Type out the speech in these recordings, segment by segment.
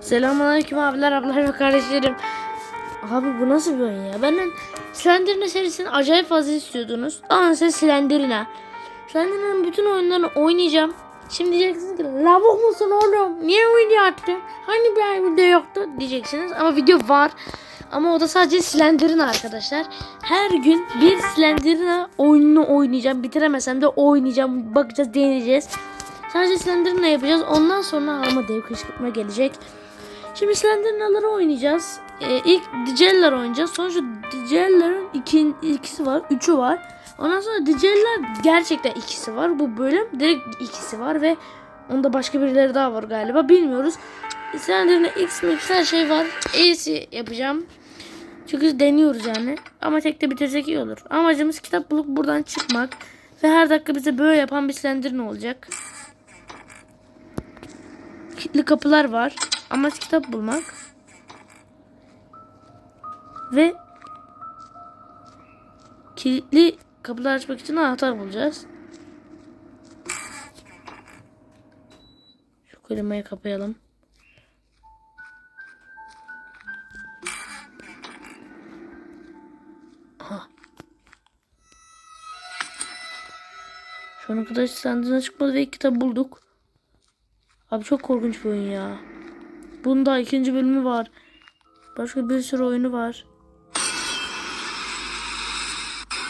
Selamünaleyküm abiler, ablalar ve kardeşlerim. Abi bu nasıl bir oyun ya? Benden Slenderina serisini acayip fazla istiyordunuz. Ama size Slenderina. Slenderina'nın bütün oyunlarını oynayacağım. Şimdi diyeceksiniz ki lavuk musun oğlum? Niye video attın? Hani bir video yoktu diyeceksiniz. Ama video var. Ama o da sadece Slenderina arkadaşlar. Her gün bir Slenderina oyununu oynayacağım. Bitiremesem de oynayacağım. Bakacağız, deneyeceğiz. Sadece Slenderina yapacağız. Ondan sonra ama dev kışkırtma gelecek. Şimdi Slenderina'ları oynayacağız. Ee, ilk Dicellar oynayacağız. Şu Dicellar'ın iki, ikisi var. Üçü var. Ondan sonra Dicellar gerçekten ikisi var. Bu bölüm direkt ikisi var ve onda başka birileri daha var galiba. Bilmiyoruz. Slenderina X Mix her şey var. A'si yapacağım. Çünkü deniyoruz yani. Ama tek de bitirsek iyi olur. Amacımız kitap bulup buradan çıkmak. Ve her dakika bize böyle yapan bir Slenderina olacak. Kilitli kapılar var. Amaç kitap bulmak. Ve kilitli kapılar açmak için anahtar bulacağız. Şu klimayı kapayalım. Aha. Şu ana kadar sandığına çıkmadı ve kitap bulduk. Abi çok korkunç bir oyun ya. Bunun da ikinci bölümü var. Başka bir sürü oyunu var.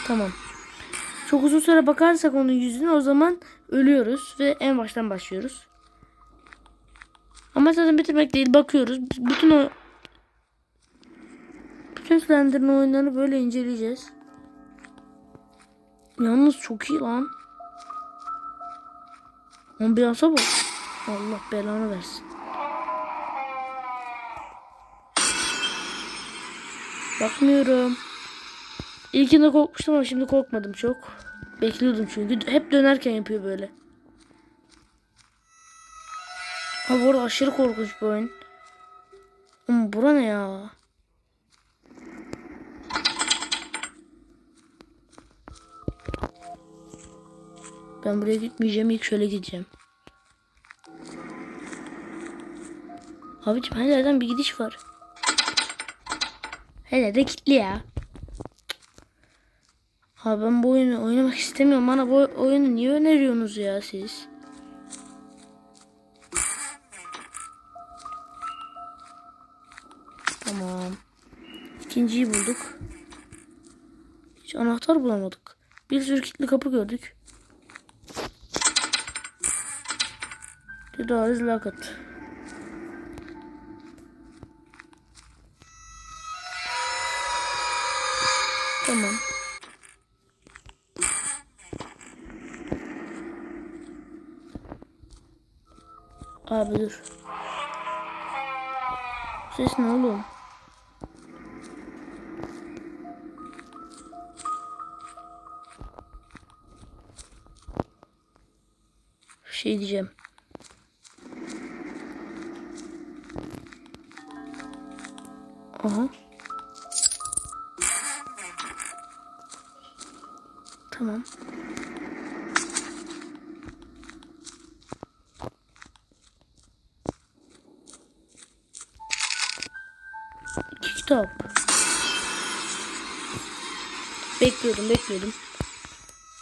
Tamam. Çok uzun süre bakarsak onun yüzüne o zaman ölüyoruz ve en baştan başlıyoruz. Ama zaten bitirmek değil bakıyoruz. Bütün o bütün Slender'ın oyunlarını böyle inceleyeceğiz. Yalnız çok iyi lan. Ambiyansa bak. Allah belanı versin. Bakmıyorum. İlkinde korkmuştum ama şimdi korkmadım çok. Bekliyordum çünkü. Hep dönerken yapıyor böyle. Ha bu arada aşırı korkunç bir oyun. Ama bura ne ya? Ben buraya gitmeyeceğim. İlk şöyle gideceğim. Abicim her yerden bir gidiş var. Hele de kilitli ya. Abi ben bu oyunu oynamak istemiyorum. Bana bu oyunu niye öneriyorsunuz ya siz? Tamam. İkinciyi bulduk. Hiç anahtar bulamadık. Bir sürü kilitli kapı gördük. The door is locked. Tamam. Abi dur. Ses ne oğlum? Şey diyeceğim. Aha. İki kitap. Bekliyordum bekliyordum.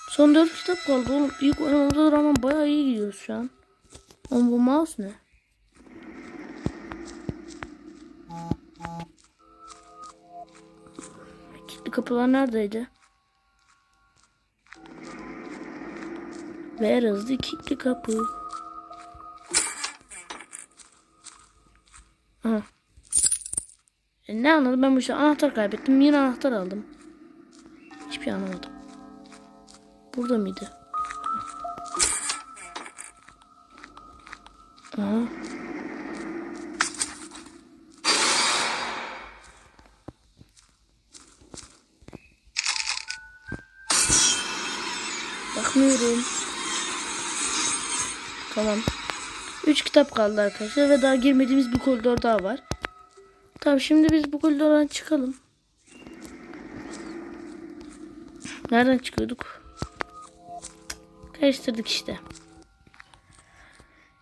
Son dört kitap kaldı oğlum. İlk oynamamıza rağmen bayağı iyi gidiyoruz şu an. Ama bu mouse ne? Kilitli kapılar neredeydi? İs the kilitli kapı? E ne anladım ben bu işte anahtar kaybettim yine anahtar aldım. Hiçbir şey anlamadım. Burada mıydı? Aha. Bakmıyorum. Tamam. 3 kitap kaldı arkadaşlar ve daha girmediğimiz bir koridor daha var. Tamam şimdi biz bu koridordan çıkalım. Nereden çıkıyorduk? Karıştırdık işte.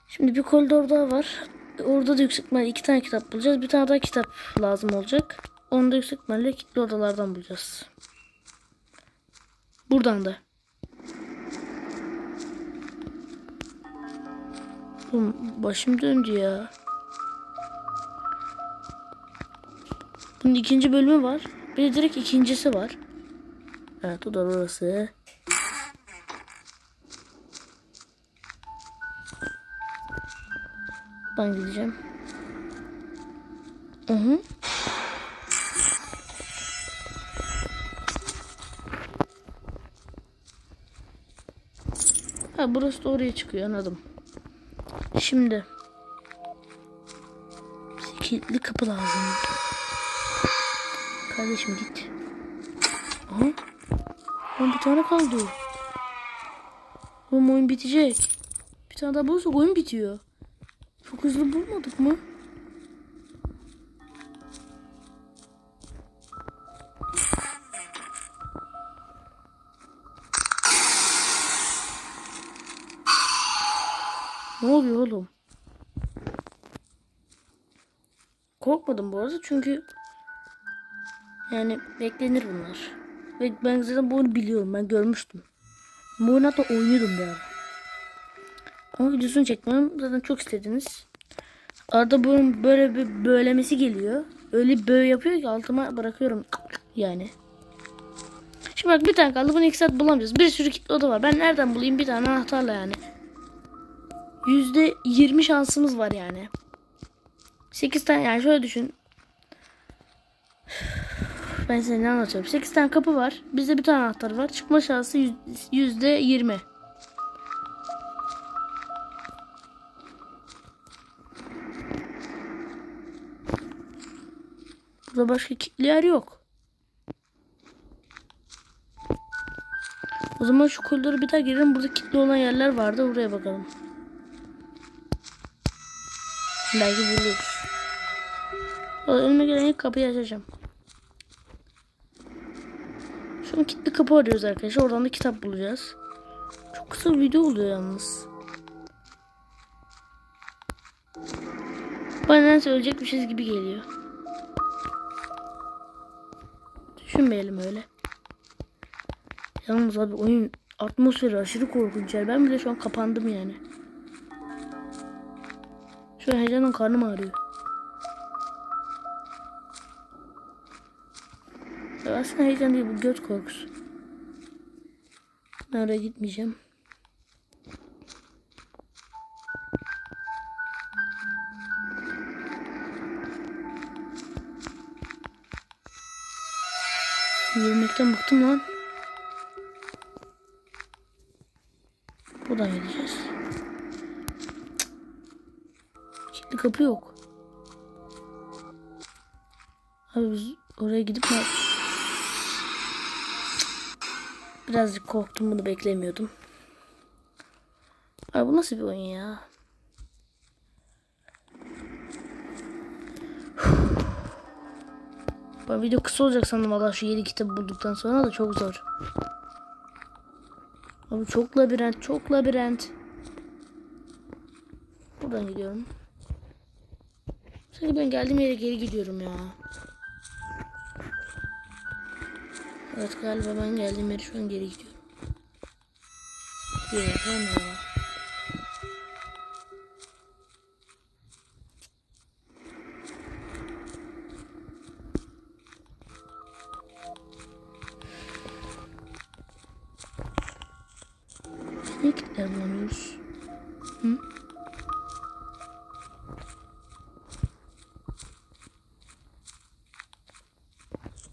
Şimdi bir koridor daha var. orada da yüksek ihtimalle iki tane kitap bulacağız. Bir tane daha kitap lazım olacak. Onu da yüksek ihtimalle kilitli odalardan bulacağız. Buradan da. Oğlum başım döndü ya. Bunun ikinci bölümü var. Bir de direkt ikincisi var. Evet o da orası. Ben gideceğim. Hı hı. Ha burası da oraya çıkıyor anladım. Şimdi. Kilitli kapı lazım. Kardeşim git. Aha. Lan bir tane kaldı. Oğlum oyun bitecek. Bir tane daha bulursak oyun bitiyor. Çok hızlı bulmadık mı? Ne oluyor oğlum? Korkmadım bu arada çünkü yani beklenir bunlar. Ve ben zaten bunu biliyorum. Ben görmüştüm. Bu oyunu oynuyordum bir ara. Ama videosunu çekmem zaten çok istediniz. Arada bunun böyle bir böylemesi geliyor. Öyle böyle yapıyor ki altıma bırakıyorum yani. Şimdi bak bir tane kaldı. Bunu iki saat bulamayacağız. Bir sürü kitle oda var. Ben nereden bulayım bir tane anahtarla yani. Yüzde yirmi şansımız var yani. Sekiz tane yani şöyle düşün. Ben size ne anlatıyorum. Sekiz tane kapı var. Bizde bir tane anahtar var. Çıkma şansı yüz- yüzde yirmi. Burada başka kilitli yer yok. O zaman şu koridora bir daha girelim. Burada kilitli olan yerler vardı. Oraya bakalım. Belki buluruz. Önüme gelen ilk kapıyı açacağım. An kilitli kapı arıyoruz arkadaşlar. Oradan da kitap bulacağız. Çok kısa bir video oluyor yalnız. Bana nedense ölecekmişiz gibi geliyor. Düşünmeyelim öyle. Yalnız abi oyun atmosferi aşırı korkunç yer. Ben bile şu an kapandım yani. Şu an heyecandan karnım ağrıyor. Aslında heyecan değil bu göt korkusu. Ben oraya gitmeyeceğim. Yürümekten bıktım lan. Buradan gideceğiz. Kilitli kapı yok. Abi biz oraya gidip mi? Birazcık korktum bunu beklemiyordum. Abi bu nasıl bir oyun ya? Ben video kısa olacak sandım valla şu yedi kitabı bulduktan sonra da çok zor. Abi çok labirent, çok labirent. Buradan gidiyorum. Sanki ben geldiğim yere geri gidiyorum ya. Evet galiba ben geldiğim yere şu an geri gidiyorum. Yok bulamıyoruz? Hı?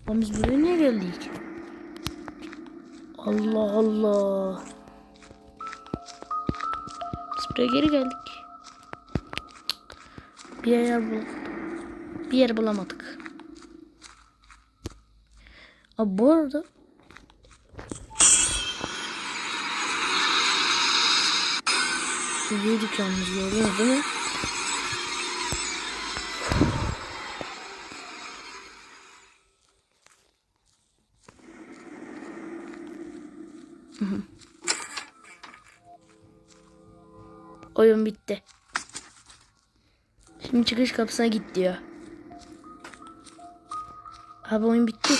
Lan biz buraya niye geldik? Allah Allah. Biz buraya geri geldik. Bir yer bul bir yer bulamadık. Abi bu arada Yürüdük yalnız gördünüz değil mi? Oyun bitti. Şimdi çıkış kapısına git diyor. Abi oyun bitti.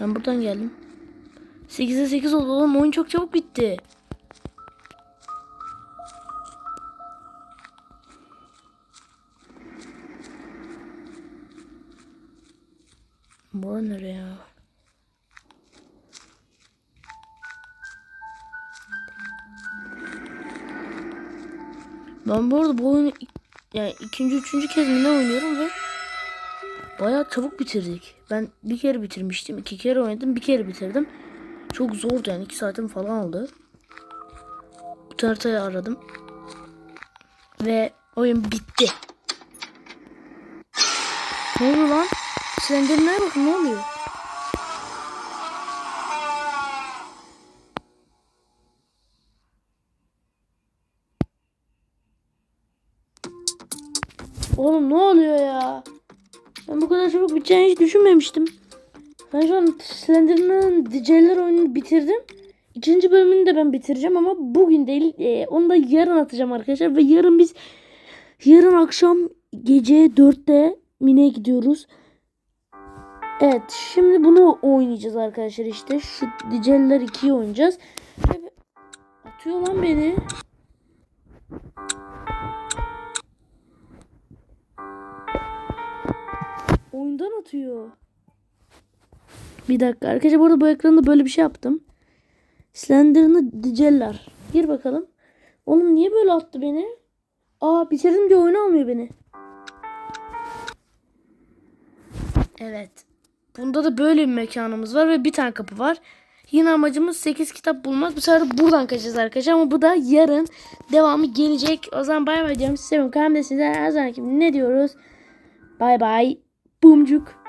Ben buradan geldim. 8'e 8 oldu oğlum oyun çok çabuk bitti. Nereye ya? Ben bu arada bu oyunu yani ikinci üçüncü kez mi ne oynuyorum ve bayağı çabuk bitirdik. Ben bir kere bitirmiştim. iki kere oynadım. Bir kere bitirdim. Çok zordu yani. iki saatim falan aldı. Bu aradım. Ve oyun bitti. Ne oluyor lan? Slenderman'e bakın ne oluyor? Oğlum ne oluyor ya? Ben bu kadar çabuk biteceğini hiç düşünmemiştim. Ben şu an Slenderman'ın DJ'ler oyununu bitirdim. İkinci bölümünü de ben bitireceğim ama bugün değil. e, onu da yarın atacağım arkadaşlar. Ve yarın biz yarın akşam gece 4'te Mine'ye gidiyoruz. Evet şimdi bunu oynayacağız arkadaşlar işte. Şu DJ'ler 2'yi oynayacağız. Atıyor lan beni. Oyundan atıyor. Bir dakika arkadaşlar bu arada bu ekranda böyle bir şey yaptım. Slender'ını diceller. Gir bakalım. Oğlum niye böyle attı beni? Aa bitirdim diye oyunu almıyor beni. Evet. Bunda da böyle bir mekanımız var ve bir tane kapı var. Yine amacımız 8 kitap bulmak. Bu sefer buradan kaçacağız arkadaşlar ama bu da yarın devamı gelecek. O zaman bay bay diyorum. Sizi seviyorum. Kanalımda size her zaman gibi ne diyoruz? Bay bay. Bumcuk.